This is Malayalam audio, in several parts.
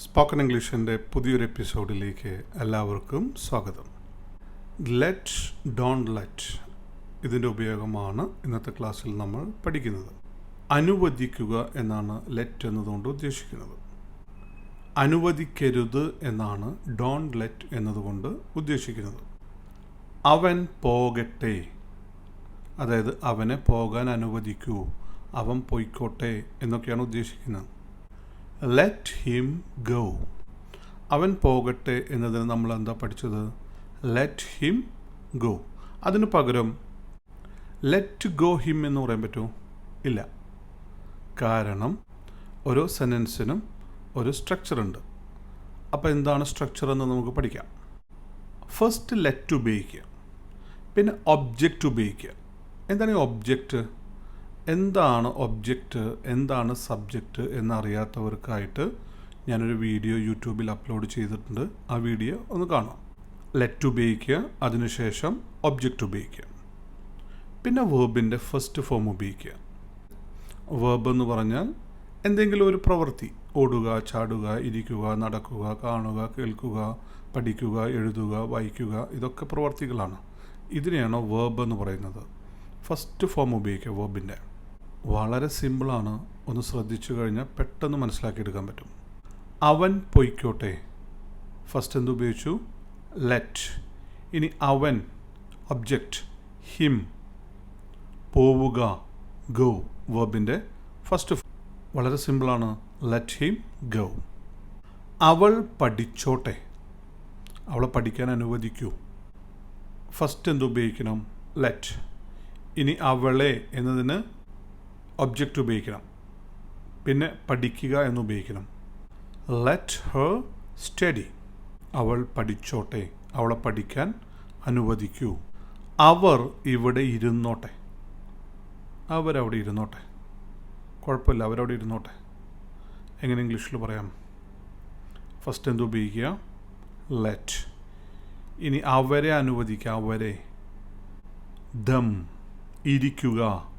സ്പോക്കൺ ഇംഗ്ലീഷിന്റെ പുതിയൊരു എപ്പിസോഡിലേക്ക് എല്ലാവർക്കും സ്വാഗതം. ലെറ്റ് ഡോൺ ലെറ്റ് ഇതിന്റെ ഉപയോഗമാണ് ഇന്നത്തെ ക്ലാസ്സിൽ നമ്മൾ പഠിക്കുന്നത്. അനുവദിക്കുക എന്നാണ് ലെറ്റ് എന്നതുകൊണ്ട് ഉദ്ദേശിക്കുന്നത്. അനുവദിക്കരുത് എന്നാണ് ഡോൺ ലെറ്റ് എന്നതുകൊണ്ട് ഉദ്ദേശിക്കുന്നത്. അവൻ പോകട്ടെ. അതായത് അവനെ പോകാൻ അനുവദിക്കൂ. അവൻ പോയിക്കോട്ടെ എന്നൊക്കെയാണ് ഉദ്ദേശിക്കുന്നത്. ലെറ്റ് ഹിം ഗോ അവൻ പോകട്ടെ എന്നതിന് നമ്മൾ എന്താ പഠിച്ചത്? ലെറ്റ് ഹിം ഗോ അതിന് പകരം ലെറ്റ് ഗോ ഹിം എന്ന് പറയാൻ പറ്റുമോ? ഇല്ല. കാരണം ഓരോ സെന്റൻസിനും ഒരു സ്ട്രക്ചർ ഉണ്ട്. അപ്പോൾ എന്താണ് സ്ട്രക്ചർ എന്ന് നമുക്ക് പഠിക്കാം. ഫസ്റ്റ് ലെറ്റ് ഉപയോഗിക്കുക. പിന്നെ ഒബ്ജക്റ്റ് ഉപയോഗിക്കുക. എന്താണ് ഈ ഒബ്ജക്റ്റ് എന്താണ് ഒബ്ജക്റ്റ് എന്താണ് സബ്ജക്റ്റ് എന്നറിയാത്തവർക്കായിട്ട് ഞാനൊരു വീഡിയോ യൂട്യൂബിൽ അപ്ലോഡ് ചെയ്തിട്ടുണ്ട്. ആ വീഡിയോ ഒന്ന് കാണാം. ലെറ്റ് ഉപയോഗിക്കുക അതിനുശേഷം ഒബ്ജക്റ്റ് ഉപയോഗിക്കുക. പിന്നെ വേർബിന്റെ ഫസ്റ്റ് ഫോം ഉപയോഗിക്കുക. വേർബ് എന്ന് പറഞ്ഞാൽ എന്തെങ്കിലും ഒരു പ്രവൃത്തി. ഓടുക ചാടുക ഇരിക്കുക നടക്കുക കാണുക കേൾക്കുക പഠിക്കുക എഴുതുക വായിക്കുക ഇതൊക്കെ പ്രവർത്തികളാണ്. ഇതിനെയാണ് വേർബ് എന്ന് പറയുന്നത്. ഫസ്റ്റ് ഫോം ഉപയോഗിക്കുക വേർബിന്റെ വളരെ സിമ്പിളാണ് ഒന്ന് ശ്രദ്ധിച്ചു കഴിഞ്ഞാൽ പെട്ടെന്ന് മനസ്സിലാക്കിയെടുക്കാൻ പറ്റും. അവൻ പൊയ്ക്കോട്ടെ. ഫസ്റ്റ് എന്ത് ഉപയോഗിച്ചു? ലെറ്റ് ഇനി അവൻ ഒബ്ജക്റ്റ് ഹിം പോവുക ഗോ വേബിന്റെ ഫസ്റ്റ് വളരെ സിമ്പിളാണ്. ലെറ്റ് ഹിം ഗോ അവൾ പഠിച്ചോട്ടെ. അവളെ പഠിക്കാൻ അനുവദിക്കൂ. ഫസ്റ്റ് എന്ത് ഉപയോഗിക്കണം? ലെറ്റ് ഇനി അവളെ എന്നതിന് ഒബ്ജക്റ്റ് ഉപയോഗിക്കണം. പിന്നെ പഠിക്കുക എന്ന് ഉപയോഗിക്കണം. ലെറ്റ് ഹർ സ്റ്റഡി അവൾ പഠിച്ചോട്ടെ. അവളെ പഠിക്കാൻ അനുവദിക്കൂ. അവർ ഇവിടെ ഇരുന്നോട്ടെ. അവരവിടെ ഇരുന്നോട്ടെ. കുഴപ്പമില്ല അവരവിടെ ഇരുന്നോട്ടെ. എങ്ങനെ ഇംഗ്ലീഷിൽ പറയാം? ഫസ്റ്റ് എന്ത് ഉപയോഗിക്കുക? ലെറ്റ് ഇനി അവരെ അനുവദിക്കുക. അവരെ. ദം ഇരിക്കുക.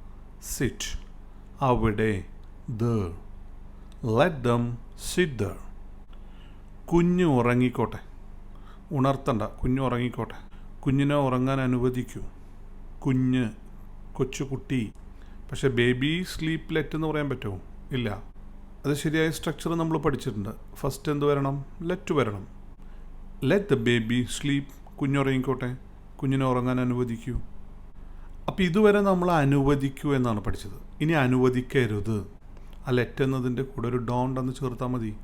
സിറ്റ് അവിടെ the. Let them sit the കുഞ്ഞ് ഉറങ്ങിക്കോട്ടെ. ഉണർത്തണ്ട കുഞ്ഞ് ഉറങ്ങിക്കോട്ടെ. കുഞ്ഞിനെ ഉറങ്ങാൻ അനുവദിക്കൂ. കുഞ്ഞ് കൊച്ചുകുട്ടി പക്ഷെ ബേബി സ്ലീപ്പ് ലെറ്റ് എന്ന് പറയാൻ പറ്റുമോ? ഇല്ല. അത് ശരിയായ സ്ട്രക്ചർ നമ്മൾ പഠിച്ചിട്ടുണ്ട്. ഫസ്റ്റ് എന്ത് വരണം? ലെറ്റ് വരണം. ലെറ്റ് ദ ബേബി സ്ലീപ്പ് കുഞ്ഞുറങ്ങിക്കോട്ടെ കുഞ്ഞിനെ ഉറങ്ങാൻ അനുവദിക്കൂ. അപ്പോൾ ഇതുവരെ നമ്മൾ അനുവദിക്കൂ എന്നാണ് പഠിച്ചത്. ഇനി അനുവദിക്കരുത്. ആ ലെറ്റ് എന്നതിന്റെ കൂടെ ഒരു ഡോണ്ട് എന്ന് ചേർത്താൽ മതി.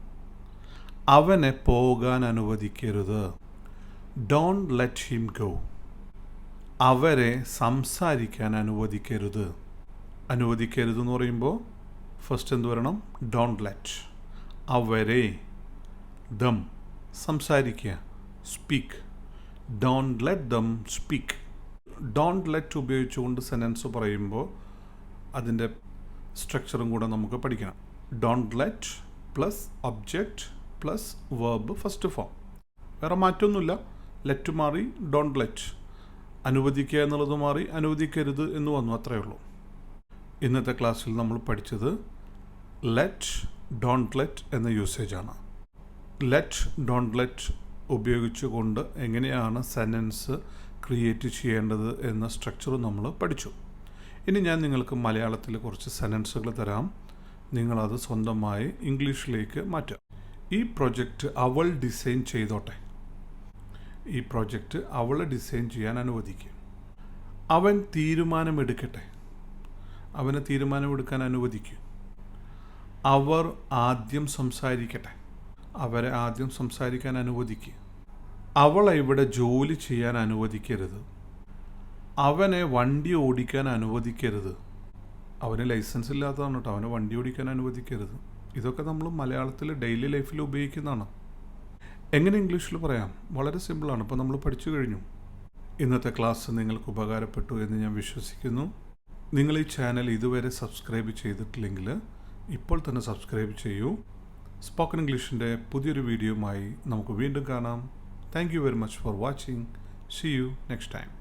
അവനെ പോകാൻ അനുവദിക്കരുത്. ഡോണ്ട് ലെറ്റ് ഹിം ഗോ അവരെ സംസാരിക്കാൻ അനുവദിക്കരുത്. അനുവദിക്കരുത് എന്ന് പറയുമ്പോൾ ഫസ്റ്റ് എന്ത് വരണം? ഡോണ്ട് ലെറ്റ് അവരെ ദം സംസാരിക്കുക. Speak don't let them speak don't let ഉപയോഗിച്ചുകൊണ്ട് സെന്റൻസ് പറയുമ്പോൾ അതിന്റെ സ്ട്രക്ചറും കൂടെ നമുക്ക് പഠിക്കണം. Don't let plus object plus verb first form വേറെ മാറ്റമൊന്നുമില്ല ലെറ്റ് മാറി ഡോണ്ട് ലെറ്റ് അനുവദിക്കുക എന്നുള്ളത് മാറി അനുവദിക്കരുത് എന്ന് വന്നു അത്രയേ ഉള്ളൂ. ഇന്നത്തെ ക്ലാസ്സിൽ നമ്മൾ പഠിച്ചത് ലെറ്റ് ഡോണ്ട് ലെറ്റ് എന്ന യൂസേജാണ് ലെറ്റ് ഡോണ്ട് ലെറ്റ് ഉപയോഗിച്ചുകൊണ്ട് എങ്ങനെയാണ് സെന്റൻസ് ക്രിയേറ്റ് ചെയ്യേണ്ടത് എന്ന സ്ട്രക്ചർ നമ്മൾ പഠിച്ചു. ഇനി ഞാൻ നിങ്ങൾക്ക് മലയാളത്തിൽ കുറച്ച് സെന്റൻസുകൾ തരാം. നിങ്ങളത് സ്വന്തമായി ഇംഗ്ലീഷിലേക്ക് മാറ്റാം ഈ പ്രൊജക്റ്റ് അവൾ ഡിസൈൻ ചെയ്തോട്ടെ. ഈ പ്രൊജക്റ്റ് അവളെ ഡിസൈൻ ചെയ്യാൻ അനുവദിക്കുക അവൻ തീരുമാനമെടുക്കട്ടെ. അവനെ തീരുമാനമെടുക്കാൻ അനുവദിക്കും. അവർ ആദ്യം സംസാരിക്കട്ടെ. അവരെ ആദ്യം സംസാരിക്കാൻ അനുവദിക്കുക അവളെ ഇവിടെ ജോലി ചെയ്യാൻ അനുവദിക്കരുത്. അവനെ വണ്ടി ഓടിക്കാൻ അനുവദിക്കരുത്. അവന് ലൈസൻസ് ഇല്ലാത്തതാണ് കേട്ടോ. അവനെ വണ്ടി ഓടിക്കാൻ അനുവദിക്കരുത്. ഇതൊക്കെ നമ്മൾ മലയാളത്തിൽ ഡെയിലി ലൈഫിൽ ഉപയോഗിക്കുന്നതാണ്. എങ്ങനെ ഇംഗ്ലീഷിൽ പറയാം? വളരെ സിമ്പിളാണ് ഇപ്പോൾ നമ്മൾ പഠിച്ചു കഴിഞ്ഞു. ഇന്നത്തെ ക്ലാസ് നിങ്ങൾക്ക് ഉപകാരപ്പെട്ടു എന്ന് ഞാൻ വിശ്വസിക്കുന്നു. നിങ്ങൾ ഈ ചാനൽ ഇതുവരെ സബ്സ്ക്രൈബ് ചെയ്തിട്ടില്ലെങ്കിൽ ഇപ്പോൾ തന്നെ സബ്സ്ക്രൈബ് ചെയ്യൂ. സ്പോക്കൺ ഇംഗ്ലീഷിന്റെ പുതിയൊരു വീഡിയോയുമായി നമുക്ക് വീണ്ടും കാണാം. Thank you very much for watching. See you next time.